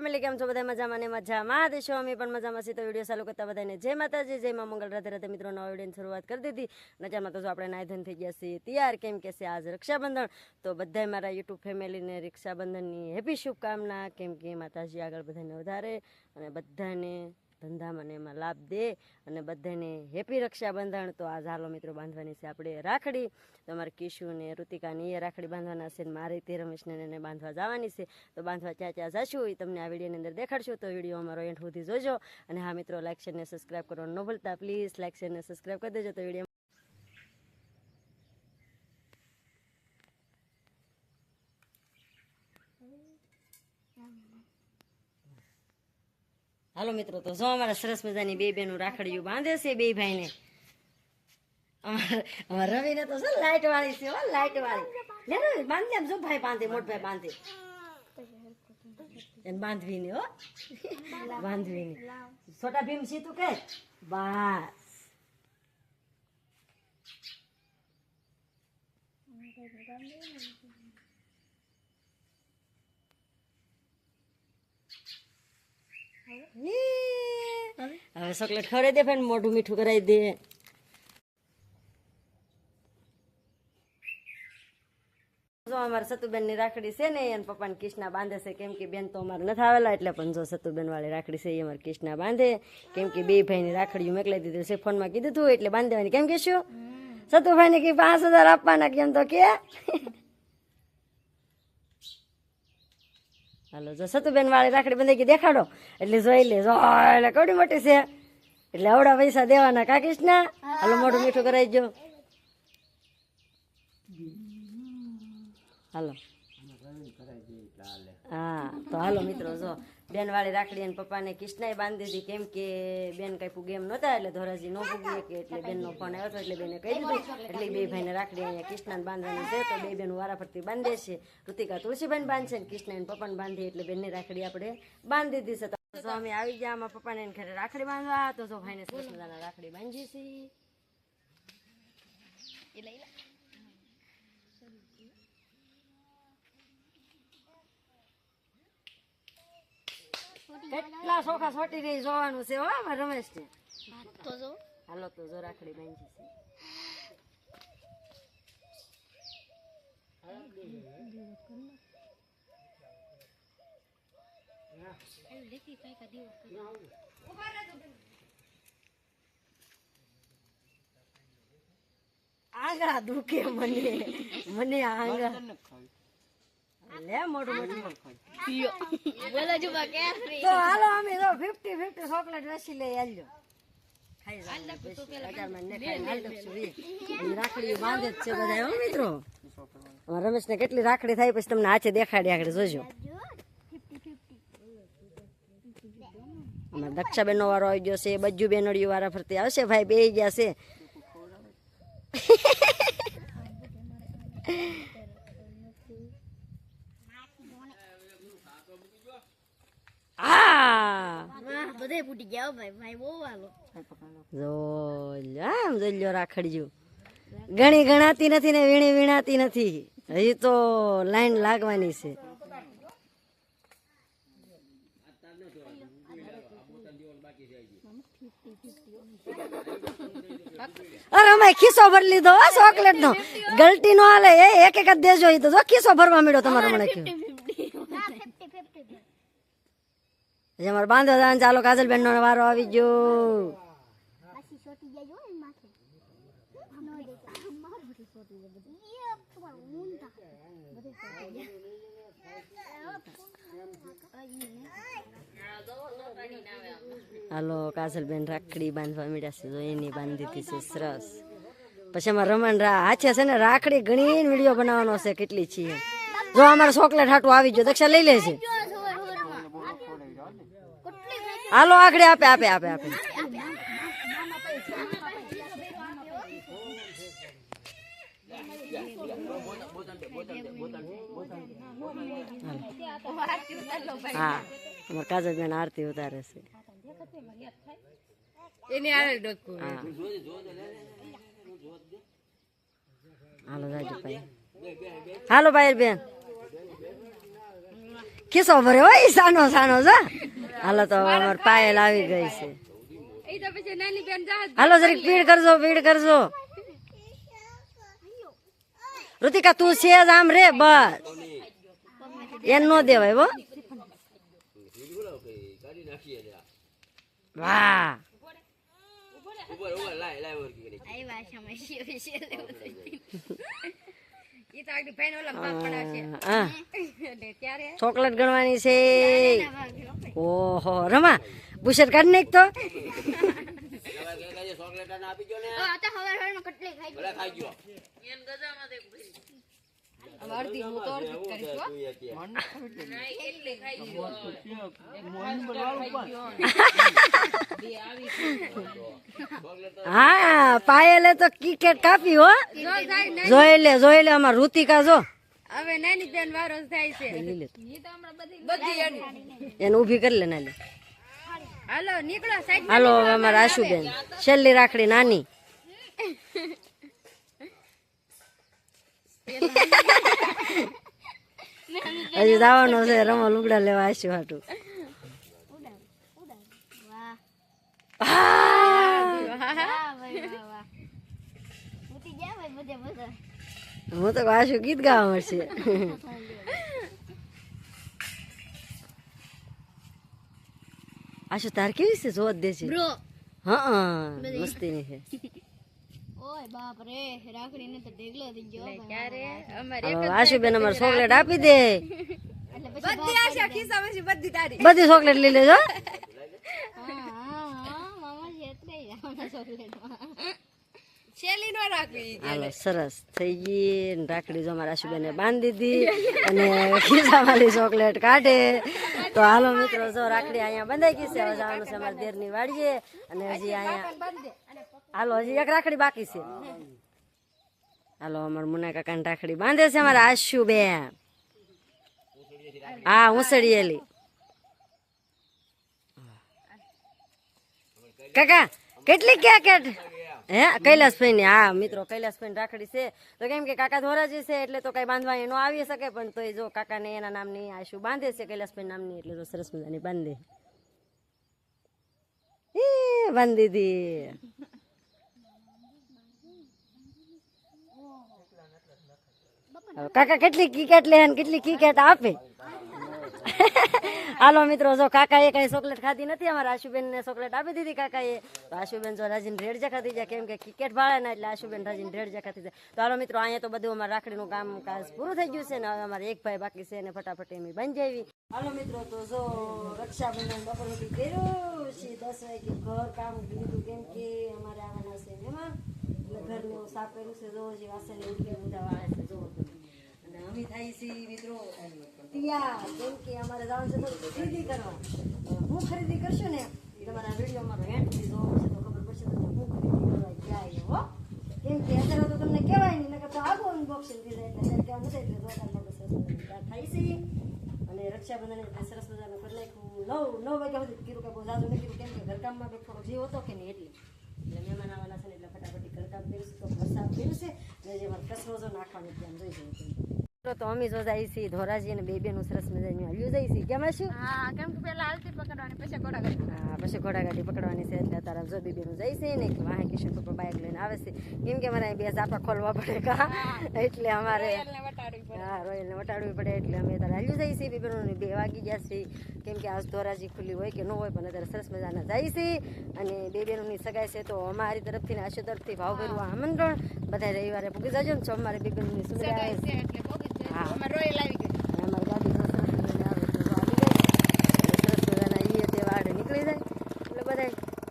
Family કેમ છો? બધા મજામાં ને મજામાં? દેશો અમે પણ મજામાં છીએ. તો વીડિયો ચાલુ કરતા બધાને જય માતાજી, જય માં મંગળ રાધે રાધે મિત્રો, નવા વિડીયોની શરૂઆત કરી દીધી. નજામાં તો જો આપણે નાયધન થઈ ગયા છીએ. તૈયાર કેમ કે છે આજ રક્ષાબંધન. તો બધાય મારા યુટ્યુબ ફેમિલીને રક્ષાબંધનની હેપી શુભકામના. કેમ કે માતાજી આગળ બધાને વધારે અને બધાને ધંધામાં એમાં લાભ દે અને બધાને હેપી રક્ષાબંધન. તો આ ઝાલો મિત્રો, બાંધવાની છે આપણે રાખડી. તમારે કિશુને ઋતિકાને એ રાખડી બાંધવાના છે ને મારે તે રમેશને એને બાંધવા જવાની છે. તો બાંધવા ક્યાં ક્યાં જશું એ તમને આ વિડીયોની અંદર દેખાડશું. તો વીડિયો અમારો એન્ડ સુધી જોજો. અને હા મિત્રો લાઈક શેર ને સબસ્ક્રાઈબ કરવાનું ન ભૂલતા. પ્લીઝ લાઈક શેર ને સબસ્ક્રાઈબ કરી દેજો. તો વીડિયો હાલો મિત્રો, તો જો અમારા સરસ મજાની બે બેનું રાખડીયું બાંધે છે બે ભાઈને. અમારા રવિને તો શું લાઈટ વાળી છે હો, લાઈટ વાળી. લે રવિ બાંધી આમ જો ભાઈ બાંધે, મોટ ભાઈ બાંધે. એને બાંધવીને હો, બાંધવીને. છોટા ભીમ સીતું કે? બસ. હવે ચોકલેટ ખવડાવી દે ફેન મોઢું મીઠું કરાવી દે. જો અમારે સતુબેનની રાખડી છે ને એને પપ્પાને કૃષ્ણા બાંધે છે. કેમ કે બેન તો અમારે નથી આવેલા એટલે પણ જો સતુબેન વાળી રાખડી છે એ અમારે કૃષ્ણા બાંધે. કેમ કે બે ભાઈની રાખડી મોકલાઈ દીધું છે ફોનમાં કીધું હતું એટલે બાંધવાની. કેમ કહેશું સતુભાઈને કે પાંચ હજાર આપવાના કેમ તો કે? હાલો, જો સતુબેન વાળી રાખડી બંધાઈ ગઈ, દેખાડો. એટલે જોઈ લે, જો એટલે કવડી મોટી છે. એટલે આવડા પૈસા દેવાના કા ના હાલો, મોઢું મીઠું કરાવી જો હાલો. હા, તો હાલો મિત્રો, જો. બેન વાળી રાખડી અને પપ્પાને કિષ્ણાએ બાંધી દીધી. કેમ કે બેન કઈ ગેમ નહોતા, એટલે ધોરાજી ન પૂગી કે એટલે બેનનો ફોન આવ્યો હતો, એટલે બેને કહી દીધું. એટલે બે ભાઈને રાખડી અહીંયા કિષ્ણાને બાંધવાની છે, તો બે બેન વારા ફરતી બાંધે છે. ઋતિકા તુલસીબેન બાંધશે ને કૃષ્ણ પપ્પાને બાંધી, એટલે બેનની રાખડી આપણે બાંધી દીધી છે. તો અમે આવી ગયા અમારા પપ્પાને એને ઘરે રાખડી બાંધવા. તો જો ભાઈને સરસ રાખડી બાંધી છીએ કેટલા સોખા સોટી રહી જોવાનું છે હો અમારે રમેશ ને તો જો. હાલો તો જો રાખડી બાંધી છે. આંગળા દુખે મને. મને આંગળા. લે મોટું મોટું બોલો જો બા કે ફ્રી તો હાલો અમે તો ફિફ્ટી ફિફ્ટી ચોકલેટ વેસી લઈ આલ્યો. ખાઈ ને રાખડી બાંધે છે બધા હો મિત્રો? રમેશ રમેશને કેટલી રાખડી થાય પછી તમને હાથે દેખાડી આગળ જોજો. અમારા દક્ષાબેનનો વારો આવી ગયો છે બજ્જુ બેનડીઓ વાળા ફરતી આવશે ભાઈ બે ગયા છે આ વાહ ઘણી ગણાતી નથી ને વીણી વીણાતી નથી. હજી તો લાઈન લાગવાની છે. અરે અમે ખિસ્સો ભરી લીધો ચોકલેટ નો ગલટી નો હાલે એક એક જ દેજો તો. ખિસ્સો ભરવા મળ્યો તમારો મને કયો મારો બાંધો દાન ચાલો કાજલબેન નો વારો આવી ગયો. હાલો કાજલબેન રાખડી બાંધવા મળ્યા છે. તો એની બાંધી દીધી છે, સરસ. પછી અમારે રમણ રા હાથે છે ને, રાખડી ઘણી વીડિયો બનાવવાનો છે, કેટલી છીએ. જો અમારે ચોકલેટ હાટું આવી ગયો, દક્ષા લઈ લે છે હાલો આગળ આપે આપે આપે આપે. હા કાજલ બેન આરતી ઉતારે છે. એની આરે ડકુ. હાલો જાજો ભાઈ. હાલો ભાઈ બેન. કેસો ભરે હોય સાનો સાનો જો. હાલો તો અમાર પાયલ આવી ગઈ છે. એ તો પછી નાની બેન જા હાલો જરીક ભીડ કરજો ભીડ કરજો. ઋતિકા તું છે જ આમ રે બસ. એમ નો દેવાય હો. વાહ. આઈ ભાષામાં ચોકલેટ ગણવાની છે. ઓહો રમા બુશર કાઢ નાખ તો. આ તો હવાર હવારમાં કટલી ખાઈ ગઈ. અડધી હું તો અડધી કરીશ હો. હા પાયલે તો કિકેટ કાપી હો. જો જાય ને જોઈ લે જોઈ લે અમાર ઋતિકા જો. હવે નાની બેન વારો થાય છે. બધી એને. ઊભી કરી લે નાની. હાલો નીકળો સાઈડ હાલો અમારા આશુબેન. છેલ્લી રાખડી નાની. હજી જવાનો છે રમા લુગડા લેવા આશુ હાટું. હું તો આશુ ગીત ગાવા મળશે. આશુ તાર કેવી છે? જોત દે છે. હા મસ્તી ની છે. આશુબેન અમારે ચોકલેટ આપી દે. બધી ચોકલેટ લઈ લેજો. નો સરસ. થઈ ગઈ. ને રાખડી જો મારા આશુબેને બાંધી દીધી અને ખીસાવાળી ચોકલેટ કાઢે. તો હાલો મિત્રો જો રાખડી અહીંયા બંધાઈ ગઈ છે. હવે જવાનું છે અમારા દેરની વાડીએ. અને હજી અહીંયા હાલો, હજી એક રાખડી બાકી છે. હાલો, અમાર મુના કાકાની રાખડી બાંધે છે, અમારા આશુબેન. હા ઉસળીએલી કાકા, કેટલી ક્યાં કેટ હે કૈલાસભાઈ ની હા, મિત્રો કૈલાસભાઈ રાખડી છે. તો કેમ કે કાકા ધોરાજી છે, એટલે તો કઈ બાંધવા ન આવી શકે, પણ તોય જો કાકાને એના નામની આશુ બાંધે છે કૈલાસભાઈ નામની, એટલે તો સરસ મજાની બાંધે. બાંધી દીધી કાકા કેટલી કિકેટ લે કેટલી કિકેટ આપે? હાલો મિત્રો, જો કાકાએ કઈ ચોકલેટ ખાધી નથી, અમારા આશુબેન ને ચોકલેટ આપી દીધી કાકાએ. તો આશુબેન જો રાજીને રેડજા ખાધી જાય, કેમ કે ક્રિકેટ ભાળે ને એટલે આશુબેન રાજીન રેડજા થઈ જાય. તો હાલો મિત્રો, અહીંયા તો બધું અમારે રાખડીનું કામ કાજ પૂરું થઈ ગયું છે ને હવે અમારે એક ભાઈ બાકી છે ને ફટાફટ એમ બની જાવી. હાલો મિત્રો, તો જો રક્ષાબંધન બપોર સુધી કર્યું છે દસ વાગે ઘર કામ લીધું, કેમ કે અમારે આવવાના છે મહેમાન. ઘરને સાફ કર્યું છે, જો જે વાસણ ઉઠી બધા વાળે છે, જો. અમે થાય છે મિત્રો કેમ કે અમારે જવાનું છે ખરીદી કરવા હું ખરીદી કરશું ને તમારા વીડિયો જોવો છે તો ખબર પડશે હું ખરીદી કરવા એ હો કેમ કે અત્યારે તો તમને કહેવાય નહીં, નકર તો આગો અનબોક્સિંગ થઈ જાય, એટલે તૈયાર થાય છે. અને રક્ષાબંધન એટલે સરસ મજાનું કરી નાખ્યું. નવ નવ વાગ્યા સુધી કીધું કે બહુ જાજુ નથી કીધું, કેમ કે ઘરકામમાં કંઈક થોડો જીવ હતો કે નહીં એટલે. એટલે મહેમાન આવવાના છે ને એટલે ફટાફટ ઘરકામ કર્યું તો વરસાદ કર્યું છે ને જે મારે કસરોજો નાખવાનો ધ્યાન જોઈ. જવું તો અમે જો જાય છે ધોરાજી અને બે બેનું સરસ મજાનું હલ્યું જાય છે કેમ શું હા કેમ કે પેલા હાલતી પકડવાની પછી ઘોડાગાડી હા પછી ઘોડાગાડી પકડવાની છે એટલે તારા જો બીબીનું જાય છે ને કે વાહે કિશન પપ્પા બાઇક લઈને આવે છે. કેમ કે અમારે બે ઝાપા ખોલવા પડે કા? એટલે અમારે એટલે વટાડવી પડે. હા રોયલને વટાડવી પડે એટલે અમે તારે હાલ્યું જાય છે. બીબીનું બે વાગી ગયા છે. કેમ કે આજ ધોરાજી ખુલ્લી હોય કે ન હોય પણ અત્યારે સરસ મજાના જાય છે. અને બે બેનોની સગાઈ છે તો અમારી તરફથી ને આશુ તરફથી ભાવભર્યું આમંત્રણ. બધા રવિવારે પૂગી જજો ને સોમવારે બીબીનું સુંદરી આવે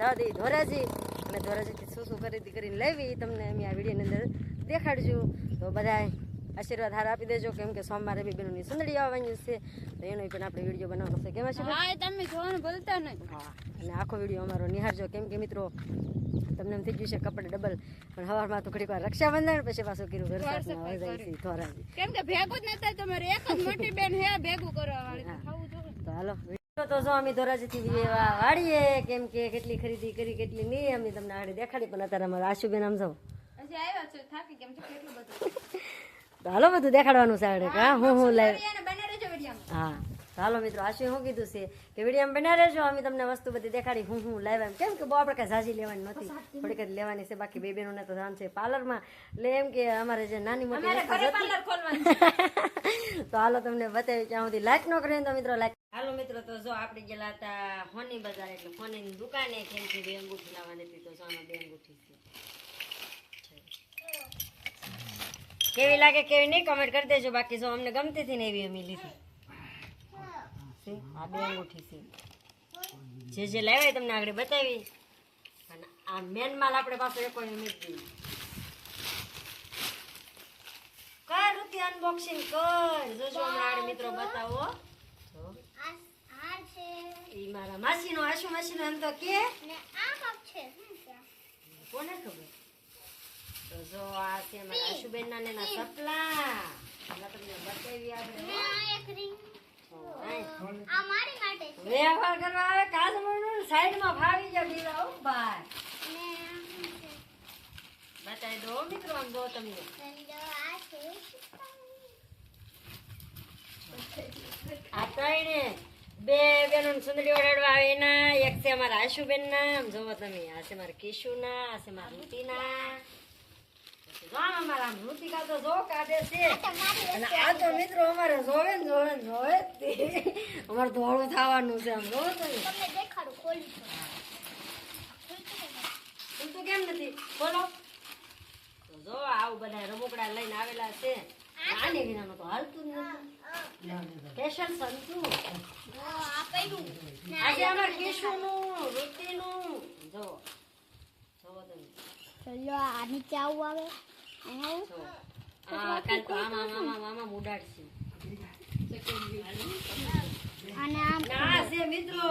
જવા ધોરાજી. અને ધોરાજીથી શું શું ખરીદી કરીને લેવી. તમને અમે આ વિડીયોની અંદર દેખાડજો. તો બધાય આશીર્વાદ હાર આપી દેજો. કેમ કે સોમવારે બી બેનોની સુંદડી આવવાની છે. તો એનો પણ આપણે વીડિયો બનાવવાનો છે. કેમ છે? તમે જોવાનું ભૂલતા નહીં. અને આખો વીડિયો અમારો નિહાળજો. કેમ કે મિત્રો તમને એમ થઈ ગયું છે કપડે ડબલ પણ હવારમાં તો ઘડીક વાર રક્ષાબંધન પછી પાછું કર્યું ઘર સાફના જાય છે ધોરાજી. કેમ કે ભેગું જ નતા તમારે એક જ મોટી બેન હે ભેગું કરવા વાળી તો હાલો. વીડિયો તો જો અમે ધોરાજીથી વાળીએ કેમ કે કેટલી ખરીદી કરી કેટલી નહીં અમે તમને આગળ દેખાડી પણ અત્યારે અમારે આશુબેન આમ જાઉં. હાલો બધું દેખાડવાનું છે આડે. હું હું બને વિડીયોમાં હા. હાલો મિત્રો આશુ શું કીધું છે કે વીડિયો બના રહેજો. અમે તમને વસ્તુ બધી દેખાડી હું હું લાવ્યા એમ. કેમ કે બહુ આપણે કાંઈ ઝાઝી લેવાની નથી. થોડીક જ લેવાની છે બાકી બે બહેનોને તો જાણ છે પાર્લરમાં. એટલે એમ કે અમારે જે નાની મોટી. તો હાલો તમને બતાવી ત્યાં સુધી લાઈક ન કરીએ તો મિત્રો લાઈક હાલો મિત્રો તો જો આપણે ગયેલા હતા હોની બજાર એટલે હોની દુકાને કેમ કે બે અંગૂઠી લાવવાની હતી તો જો આમાં બે અંગૂઠી છે. કેવી લાગે કેવી નહીં કમેન્ટ કરી દેજો. બાકી જો અમને ગમતી હતી ને એવી અમે લીધી. છે? આ બે અંગૂઠી છે. જે જે લાવ્યા તમને આગળ બતાવી અને આ મેન માલ આપણે પાસે એક કોઈ નથી કર રૂપી અનબોક્સિંગ કર. જોજો હમણાં મિત્રો બતાવો. એ મારા માસીનો, આશુ માસીનો એમ તો કે? કોને ખબર? તો જો આ છે મારા આશુબેનના ને સપલા તમને બતાવી આપણે વ્યવહાર કરવા આવે સાઈડમાં ફાવી જાવ બીજા હો બતાવી દો મિત્રો આમ જો તમને આ ત્રણે બે બેનો સુંદરી ઓડાડવા આવે એના એક છે અમારા આશુબેન ના આમ જોવો તમે. આ છે મારા કિશુ ના આ છે મારા રૂટી ના અમારા આમ તો જો કાઢે છે. અને આ તો મિત્રો અમારે જોવે ને જોવે ને જોવે તે. અમારે ધોળું થવાનું છે આમ જોવો તમે ખુલતું કેમ નથી? બોલો. તો જો આવું બધા રમકડા લઈને આવેલા છે. આને વિનાનું તો હાલતું જ નથી. કેશન સંતુ. આજે અમાર કેશુનું ઋતિનું જો જોવો તમે ચલો આ નીચે આવું આવે. કાલ તો આમાં આમાં આમાં ઉડાડશે. અને આમ ના છે મિત્રો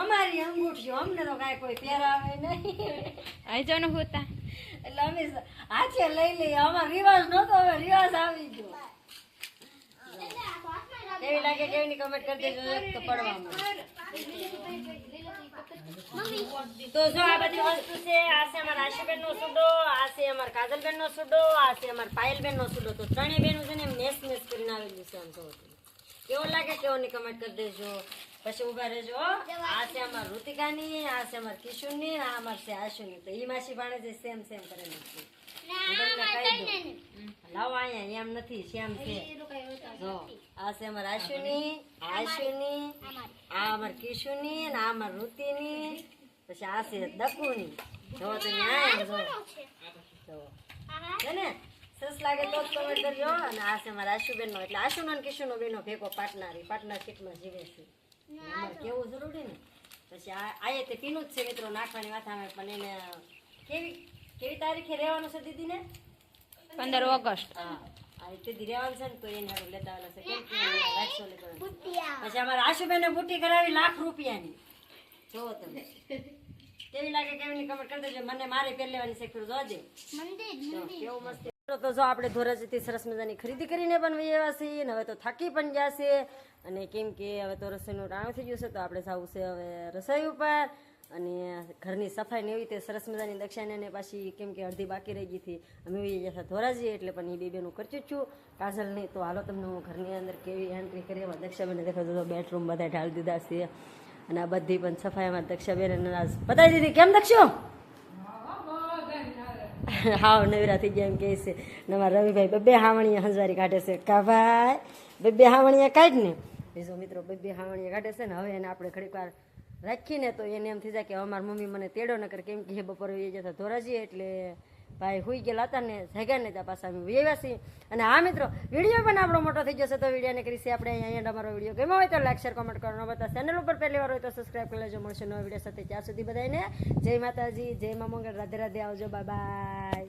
અમારી અંગૂઠીઓ અમને તો કાંઈ કોઈ પહેરાવે નહીં. અહીં જો ને હોતા. એટલે અમે હાથે લઈ લઈએ. અમાર રિવાજ નહોતો હવે રિવાજ આવી ગયો. કેવી લાગે કેવી ની કમેન્ટ કરી દેજો તો પડવામાં. તો જો આ છે છે સુડો, આ છે અમારા કાજલબેન નો સુડો, આ છે અમારા પાયલબેન નો સુડો. તો ત્રણેય બેનો છે ને એમ નેસ નેસ કરીને આવેલું છે આમ લાગે કેવો ની કરી દેજો. પછી ઊભા રહેજો. આ છે અમાર ઋતિકાની, આ છે અમાર કિશુની છે આશુની. તો ઈ માસી ભાણે જે સેમ સેમ કરેલું છે. લાવો અહીંયા એમ નથી શ્યામ છે. જો આ છે અમાર આશુની આશુની આ અમાર કિશુની આ અમાર ઋતિની. પછી આ છે દકુની. જો તમે આ જો. જો. ને? સરસ લાગે તો જ કમેન્ટ કરજો અને આ છે મારા આશુબેનનો. એટલે આશુનો અને કિશુનો બેનો ભેગો પાર્ટનર પાર્ટનરશીપમાં જીવે છે. કેવું જરૂરી ને? પછી આ આયે તે પીનું જ છે મિત્રો નાખવાની વાત આવે પણ એને કેવી કેવી તારીખે રહેવાનું છે દીદીને? પંદર ઓગસ્ટ. હા આ રીતે છે ને તો એને હારું લેતા છે. કેમ પછી અમારા આશુબેને બુટ્ટી કરાવી લાખ રૂપિયાની. જોવો તમે. કેવી લાગે કેવી કમેન્ટ કરી દેજો. મને મારે પહેર લેવાની છે ખરું. જોજે કેવું મસ્ત. તો જો આપણે ધોરાજીથી સરસ મજાની ખરીદી કરીને પણ વહી છીએ અને હવે તો થાકી પણ ગયા છે અને કેમ કે હવે તો રસોઈનું ટાણું થઈ ગયું છે તો આપણે જવું છે હવે રસોઈ ઉપર. અને ઘરની સફાઈ ને એવી રીતે સરસ મજાની દક્ષાને પાછી કેમ કે અડધી બાકી રહી ગઈ હતી, અમે એવી ગયા હતા ધોરાજી એટલે પણ એ બે બેનું કરચું જ છું. કાજલ નહીં તો હાલો તમને હું ઘરની અંદર કેવી એન્ટ્રી કરી એમાં દક્ષાબેને દેખો તો બેડરૂમ બધા ઢાળી દીધા છે. અને આ બધી પણ સફાઈમાં દક્ષાબેન બતાવી દીધી. કેમ દક્ષો? હાવ નવરા થઈ ગયા એમ કહે છે. નવા રવિભાઈ બબ્બે હાવણીયા હંજવારી કાઢે છે. કા ભાઈ? બબ્બે હાવણીયા કાઢ ને. બીજો મિત્રો બબ્બે હાવણીયા કાઢે છે ને, હવે એને આપણે ઘડીક વાર રાખીને તો એને એમ થઈ જાય કે અમારી મમ્મી મને તેડો ન કરે કેમ કે બપોર એ જતા ધોરાજી એટલે ભાઈ હુઈ ગયેલા હતા ને જાગ્યા ને ત્યાં પાછા અમે વ્યવા અને હા મિત્રો, વીડિયો પણ આપણો મોટો થઈ જશે તો વિડીયોને કરીશી આપણે અહીંયા અમારો વીડિયો ગમ્યો હોય તો લાઈક શેર કોમેન્ટ કરવાનો બધા ચેનલ ઉપર પહેલી વાર હોય તો સબસ્ક્રાઈબ કરી લેજો, મળશે નવા વીડિયો સાથે. ત્યાં સુધી બધાને જય માતાજી, જય મા મંગળ. રાધે રાધે આવજો બાય બાય